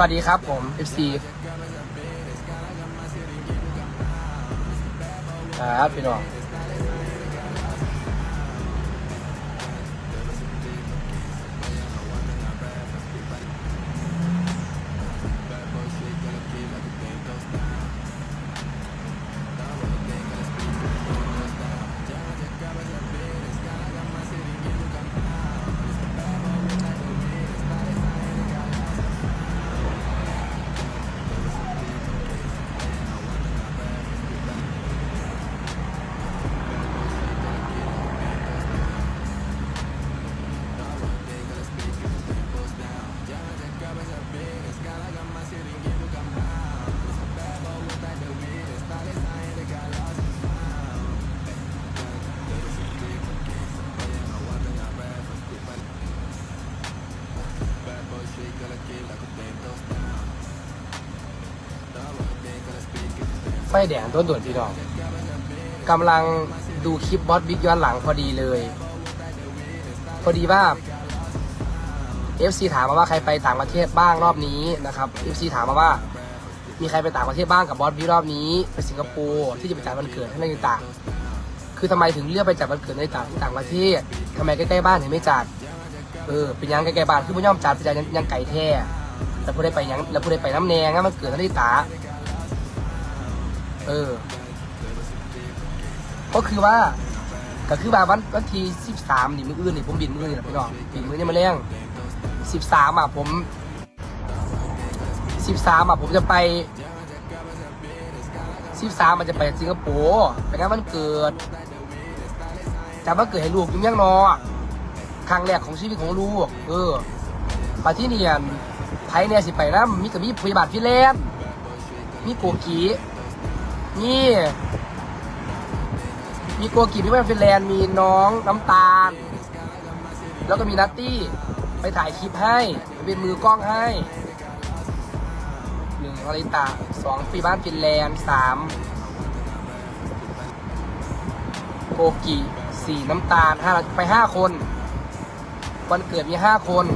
วัสดีครับผม FC ครับพี่น้อง แดงต้นด่วนพี่น้องกำลังดูคลิปบอสบิ๊กย้อนหลังพอดีเลย พอดีว่า FC ถามมาว่าใครไปต่างประเทศบ้างรอบนี้นะครับ FC ถามมาว่า มีใครไปต่างประเทศบ้างกับบอสบิ๊กรอบนี้ไปสิงคโปร์ที่จะไปจัดวันเกิดให้ในต่าง คือทำไมถึงเลือกไปจัดวันเกิดในต่างต่างประเทศทำไมใกล้ๆบ้านถึงไม่จัดเออเป็นยังใกล้ๆบ้านคือพ่ย่อมจัดไปจัดยังยังไก่แท้แล้วผู้ได้ไปยังแล้วผู้ได้ไปน้ำแนงงั้นมันเกิดที่ตา เออ ก็คือว่า ก็คือว่าวันวันที่สิบสามนี่มืออื่นนี่ผมบินมืออื่นนี่แหละพี่น้องบินมือนี่มาเลี้ยงสิบสามอะผมสิบสามอะผมจะไปสิบสามมันจะไปสิงคโปร์ไปงานวันเกิดจะมาเกิดให้ลูกยุ่งยังนอครั้งแรกของชีวิตของลูก เออมาที่เนี่อั่นไทยเนี่ยสิไปนะมีกับมีพยาบาลฟินแลนด์มีโกกี มีมีโกกีมีแม่ฟินแลนด์มีน้องน้ำตาล แล้วก็มีนัตตี้ ไปถ่ายคลิปให้เป็นมือกล้องให้หนึ่งอริตาสองปีบ้านฟินแลนด์สามโกกีสี่น้ำตาลห้าไปห้าคน วันเกิดมีห้าคน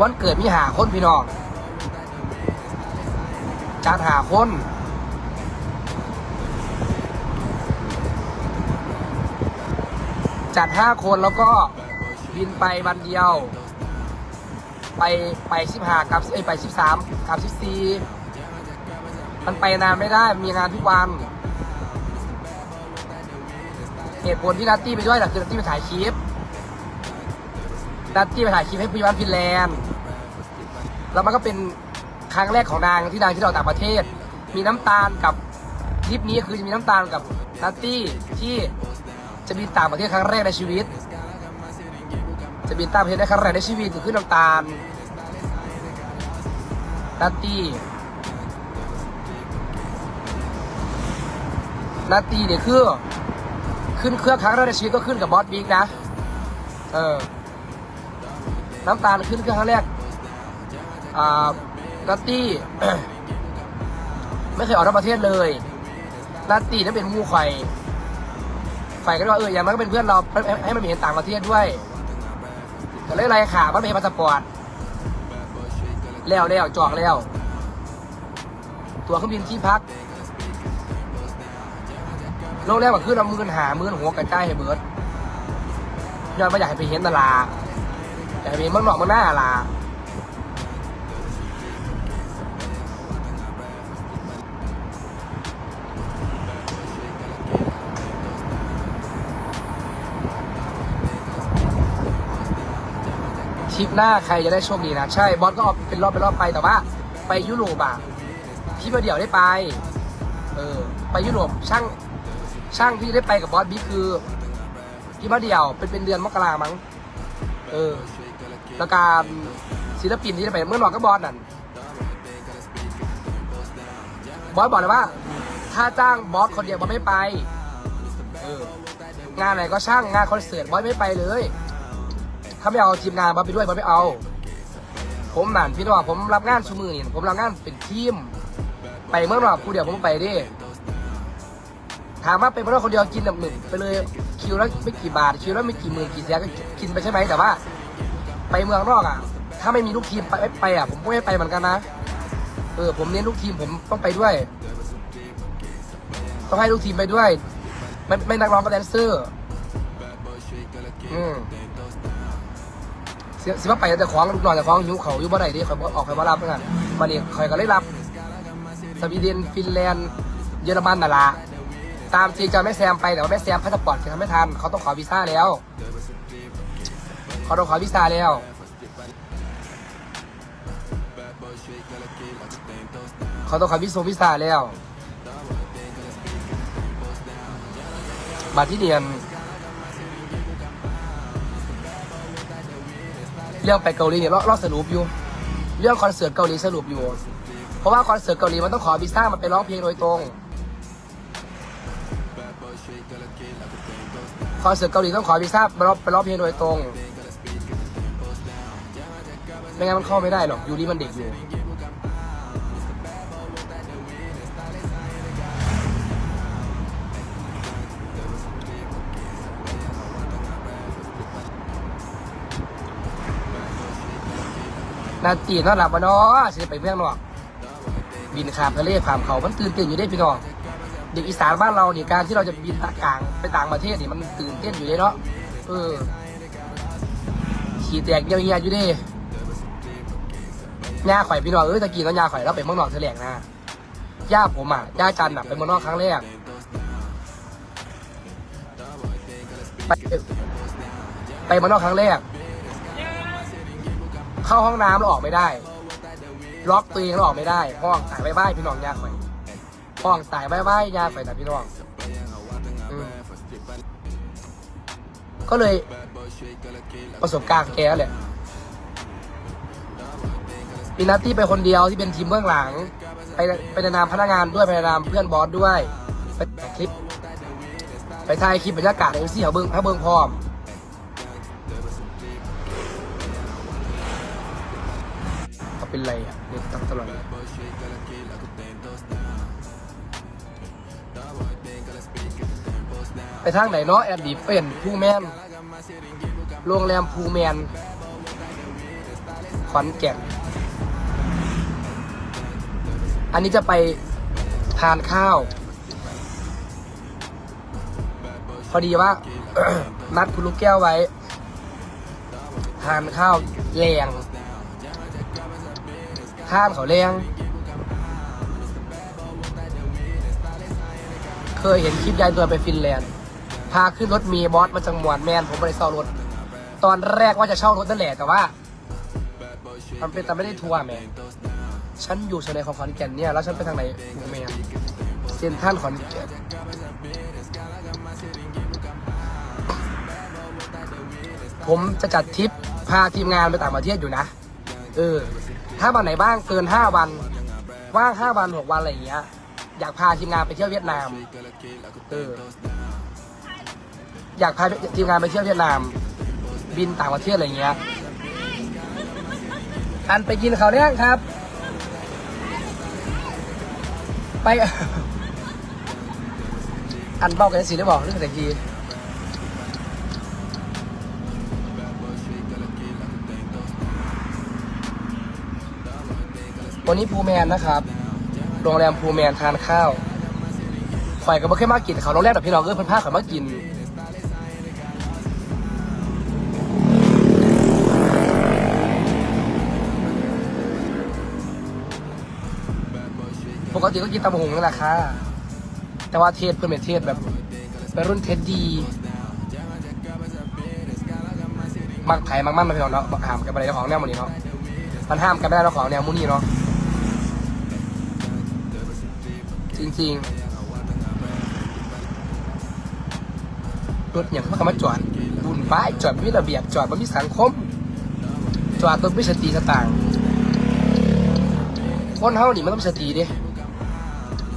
วันเกิดมีหาคนพี่น้อง จัดหาคนจัดห้าคนแล้วก็บินไปวันเดียว ไปไปสิบห้ากับเอ้ยไปสิบสามกับสิบสี่มันไปนานไม่ได้มีงานทุกวันเหตุผลที่นัตตี้ไปด้วยแหละคือนัตตี้ไปถ่ายคลิปนัตตี้ไปถ่ายคลิปให้ผู้ยวันฟินแลนด์แล้วมันก็เป็น ครั้งแรกของนางที่นางที่เราต่างประเทศ มีน้ำตาลกับทริปนี้คือจะมีน้ำตาลกับนัตตี้ที่จะบินต่างประเทศครั้งแรกในชีวิต จะบินต่างประเทศได้ครั้งแรกในชีวิตคือขึ้น้ำตาลนัตตี้นัตตี้เนี่ยคือขึ้นเครื่องครั้งแรกในชีวิตก็ขึ้นกับบอสบิ๊กนะ เออ น้ำตาลขึ้นเครื่องครั้งแรก อ่า นัตตี้ไม่เคยออกนอกประเทศเลยนัตตี้นั่นเป็นหมูไข่ไข่ก็เลยว่าเอออย่างนั้นก็เป็นเพื่อนเราให้ให้มันเห็นต่างประเทศด้วยก็เลยอะไรขามันไม่เห็นพาสปอร์ตแล้วแล้วจองแล้ว ตัวเครื่องบินที่พักโลกแรกก็คือเรามือหามือหัวกระจายให้เบิร์ดย้อนมาอยากให้ไปเห็นตลาดอยากให้ไปเห็นเมืองนอกเมืองหน้าลา ทริปหน้าใครจะได้โชคดีนะ ใช่ บอสก็เอาเป็นรอบเป็นรอบไปแต่ว่า ไปยุโรปอะพี่มาเดี่ยวได้ไป เออ ไปยุโรปช่างช่างที่ได้ไปกับบอสบิ๊กคือพี่มาเดี่ยวเป็นเป็นเดือนมกรามั้ง เออแล้วการศิลปินที่ได้ไปเมื่อหนอกก็บอสนั่นบอสบอกเลยว่า ถ้าจ้างบอสคนเดียวบอสไม่ไป เอองานไหนก็ช่างงานคอนเสิร์ตบอสไม่ไปเลย ถ้าไม่เอาทีมงานบอสไปด้วยบอสไม่เอา ผมนั่นพี่น้องผมรับงานชูมือนี่ผมรับงานเป็นทีม ไปเมื่อหนอกผู้เดียวผมไปดิถามว่าเป็นเพราะคนเดียวกินแบบหนึ่งไปเลยคิวและไม่กี่บาทคิวและไม่กี่หมื่นกี่แสนก็กินไปใช่ไหมแต่ว่า ไปเมืองนอกอะ ถ้าไม่มีลูกทีมไปไปอะผมก็ไม่ไปเหมือนกันนะเออผมเน้นลูกทีมผมต้องไปด้วยต้องให้ลูกทีมไปด้วย ไม่ไม่นักร้องก็แดนเซอร์ อืม สิสิว่าไปแต่ของลูกน้องแต่ของหิวเขาอยู่บ่ได้ดิคอยบ่ออกคอยบ่รับเหมือนกันวันนี้คอยก็เลยรับสวีเดนฟินแลนด์เยอรมันน่ะละตามจริงจะไม่แซมไปแต่ว่าแม่แซมพาสปอร์ตจะทำไม่ทันเขาต้องขอวีซ่าแล้วเขาต้องขอวีซ่าแล้วเขาต้องขอวิซงวีซ่าแล้วบัตรที่เนียน เรื่องไปเกาหลีเนี่ยรอรอสรุปอยู่ เรื่องคอนเสิร์ตเกาหลีสรุปอยู่ เพราะว่าคอนเสิร์ตเกาหลีมันต้องขอวีซ่ามันไปร้องเพลงโดยตรงคอนเสิร์ตเกาหลีต้องขอวีซ่าไปร้องไปร้องเพลงโดยตรงไม่งั้นมันเข้าไม่ได้หรอกอยู่นี่มันเด็กอยู่ นาตีนอนหลับวะเนาะสิไปเพื่อนอกบินข้ามทะเลข้ามเขา มันตื่นเต้นอยู่ได้พี่น้องเด็กอีสานบ้านเราเนี่ยการที่เราจะบินตะกลางไปต่างประเทศนี่มันตื่นเต้นอยู่ได้เนาะเออขี่แตกเยี่ยๆอยู่ด้ย่าข่อยพี่น้องเอ้ยตะกี้ตอนย่าข่อยเราไปเมืองนอกเฉลียงนะย่าผมอะย่าจันอะไปเมืองนอกครั้งแรกไปไปเมืองนอกครั้งแรก เข้าห้องน้ำแล้วออกไม่ได้ ล็อกตัวเองแล้วออกไม่ได้ห้องตายบายบพี่น้องยาข่อยห้องตายบายบยาข่อยแต่พี่น้องอืมก็เลยประสบการณ์ของแกแหละมีนัตตี้ไปคนเดียวที่เป็นทีมเบื้องหลัง ไปไปในนามพนักงานด้วยไปในนามเพื่อนบอสด้วย ไปถ่ายคลิป ไปถ่ายคลิปบรรยากาศในซี่เขาเบิ้งเขาเบิ้งพร้อม เป็นไรอะเนี่ยตั้งตลอดไปทางไหนเนาะแอดดีเฟนพูแมนโรงแรมพูแมนขอนแก่น อันนี้จะไปทานข้าว พอดีว่า นัดคุณลูกแก้วไว้ ทานข้าวแรง ข้านเขาแรงเคยเห็นคลิปยายตัวไปฟินแลนด์ พาขึ้นรถมีบอสมาจังหวัดแมนผมไม่ได้เช่ารถ ตอนแรกว่าจะเช่ารถนั่นแหละแต่ว่ามันเป็นแต่ไม่ได้ทัวร์แม่ฉันอยู่ชายแดนของขอนแก่นเนี่ยแล้วฉันไปทางไหนหมู่แมนเซนทรันขอนแก่นผมจะจัดทริปพาทีมงานไปต่างประเทศอยู่นะ เออ ถ้าวันไหนบ้างเกินห้าวัน ว่างห้าวันหกวันอะไรอย่างเงี้ย อยากพาทีมงานไปเที่ยวเวียดนามเอออยากพาทีมงานไปเที่ยวเวียดนาม บินต่างประเทศอะไรอย่างเงี้ยอันไปกินเขาวเนี่ยครับ ไป อันเบ้ากันสิได้บอกเรื่องแต่ที วันนี้ภูแมนนะครับ โรงแรมภูแมนทานข้าวข่อยก็บ่เคยมากินเขาโรงแรมแบบพี่น้องเออเพิ่นพาข่อยมากินปกติก็กินตำหงนั่นแหละค่ะ แต่ว่าเทศเพิ่นเป็นเทศแบบเป็นรุ่นเทศดี มักไผ่มักมันมาพี่น้องเนาะห้ามกันไปเลยของแนวหมูนี้เนาะ มันห้ามกันไม่ได้เราของแนวมูนี่เนาะ จริงๆรถอย่างเขาก็มาจอดบุญป้ายจอดไม่มีระเบียบจอดไม่มีสังคม จอดรถไม่สติสตางค์คนเฮานี่มันต้องมีสติดิ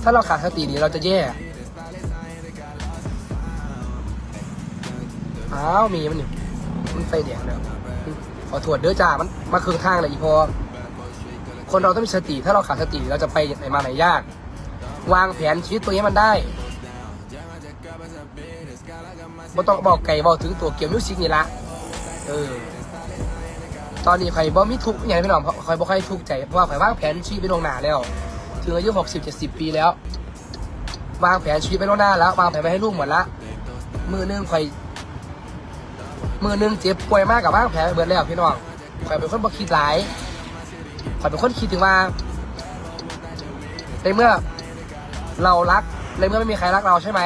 ถ้าเราขาดสตินี่เราจะแย่อ้าวมีมันอยู่มันไฟแดงแล้วขอโทษเด้อจ้ามันมาครึ่งทางเลยอีพอคนเราต้องมีสติ ถ้าเราขาดสติเราจะไปไหนมาไหนยาก วางแผนชีวิตตัวนี้มันได้ไม่ต้องบอกไก่บอกถึงตัวเกี่ยวมิวสิกนี่ละเออตอนนี้ใครบ่มีทุกอย่างพี่น้องใครบ่ค่อยทุกใจเพราะว่าใครวางแผนชีวิตไปลงหน้าแล้วถึงอายุหกสิบเจ็ดสิบปีแล้ว วางแผนชีวิตไปลงหน้าแล้ววางแผนไปให้ลูกหมดละมือหนึงใครมือหนึงเจ็บป่วยมากกับวางแผนเบิดแล้วพี่น้องใครเป็นคนบ่คิดหลายใครเป็นคนคิดถึงว่าในเมื่อ เรารักในเมื่อไม่มีใครรักเราใช่ไหม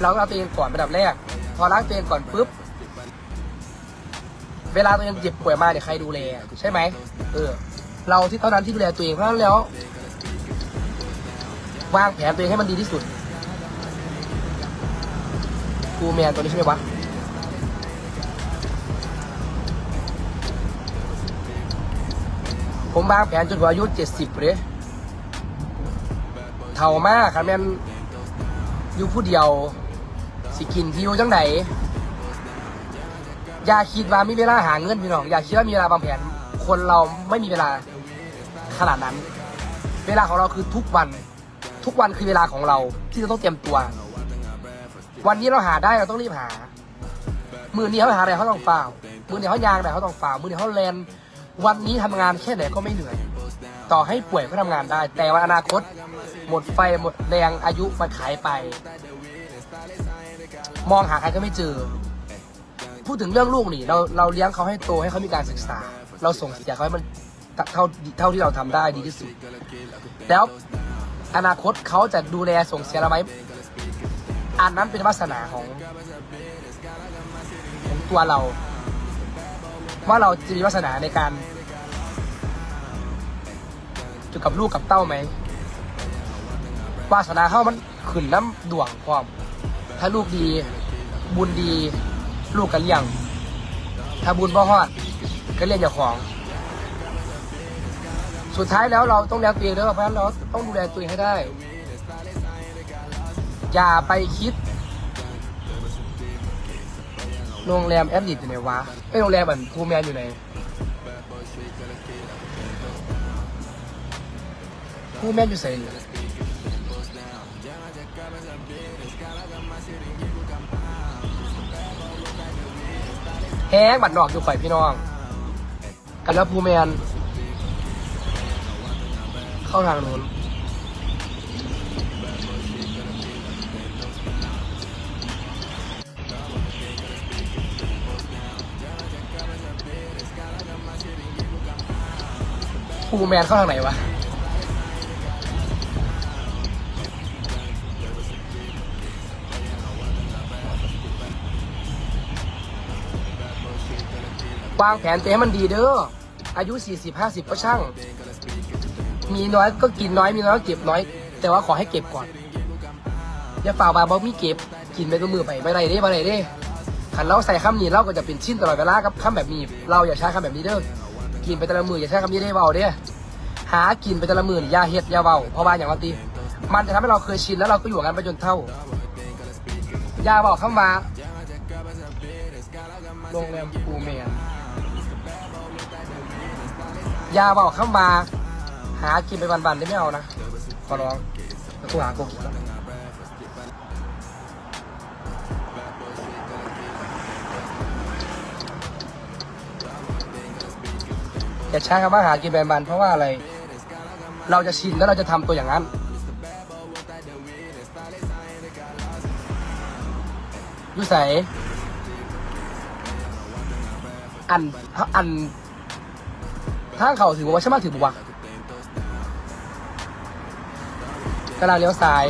เราต้องรักตัวเองก่อนเป็นดับแรก พอรักตัวเองก่อนปุ๊บ เวลาตัวเองเจ็บป่วยมาเนี่ยใครดูแลใช่ไหมเออ เราที่เท่านั้นที่ดูแลตัวเองเพราะฉะนั้นแล้ววางแผนตัวเองให้มันดีที่สุดกูแมนตัวนี้ใช่ไหมวะผมวางแผนจนถึงอายุเจ็ดสิบเลย เท่ามากครับแม่นอยู่ผู้เดียว สิกินที่อยู่จังไหนอย่าคิดว่ามีเวลาหาเงินพี่น้องอย่าคิดว่ามีเวลาบางแผน คนเราไม่มีเวลาขนาดนั้น เวลาของเราคือทุกวัน ทุกวันคือเวลาของเราที่เราต้องเตรียมตัว วันนี้เราหาได้เราต้องรีบหา มือนี้เขาหาอะไรเขาต้องฝ่ามือนี้เขายางอะไรเขาต้องฝ่ามือนี้เขาแลนวันนี้ทำงานแค่ไหนก็ไม่เหนื่อย ต่อให้ป่วยก็ทำงานได้ แต่วันอนาคต หมดไฟหมดแรงอายุมันขายไป มองหาใครก็ไม่เจอ พูดถึงเรื่องลูกนี่ เราเราเลี้ยงเขาให้โตให้เขามีการศึกษา เราส่งเสียเขาให้มันเท่าเท่าที่เราทำได้ดีที่สุด แล้วอนาคตเขาจะดูแลส่งเสียเราไหมอันนั้นเป็นวาสนาของของตัวเรา ว่าเราจะมีวาสนาในการ อยู่กับลูกกับเต้าไหมวาสนาเข้ามันขึ้นน้ำดวงความถ้าลูกดี บุญดี ลูกกันเลี้ยง ถ้าบุญบ่ฮอด ก็เลี้ยงเจ้าของ สุดท้ายแล้วเราต้องเลี้ยงตัวเองด้วยเพราะฉะนั้นเราต้องดูแลตัวเองให้ได้ อย่าไปคิด โรงแรมแอดลิทอยู่ไหนวะไอโรงแรมแบบภูแมนอยู่ไหน ภูแมนอยู่ไหนแห้งบัดอกอยู่ฝ่ายพี่น้อง กันแล้วภูแมน เข้าทางนู้นภูแมนเข้าทางไหนวะ วางแผนตัวให้มันดีเด้อ อายุ 40 50 ก็ช่าง มีน้อยก็กินน้อย มีน้อยก็เก็บน้อย แต่ว่าขอให้เก็บก่อน อย่าฝ่าบาบอมีเก็บ กินไปตัวมือไปไม่ได้เด้ไม่ได้เด้ขันเราใส่คำนี้เราก็จะเป็นชิ้นตลอดเวลากับคำแบบนี้ เราอย่าใช้คำแบบนี้เด้อ กินไปแต่ละมืออย่าใช้คำนี้ได้เบาเด้อ หากินไปแต่ละมือนี่อย่าเฮ็ดยาเบาเพราะว่าอย่างวันตีมันจะทำให้เราเคยชินแล้วเราก็อยู่กันไปจนเท่าย่าบอกคำว่าโรงแรมปูเมียน ยาบอกข้ามาหากินไปวันๆได้ไม่เอานะขอร้องแล้วกูหาโกกินแล้วอย่าใช้คำว่าหากินไปวันๆเพราะว่าอะไร เราจะชินแล้วเราจะทำตัวอย่างนั้นยุใสอันอันางเขาถือว่าใช่ไหมถือบุวะกำลังเลี้ยวซ้าย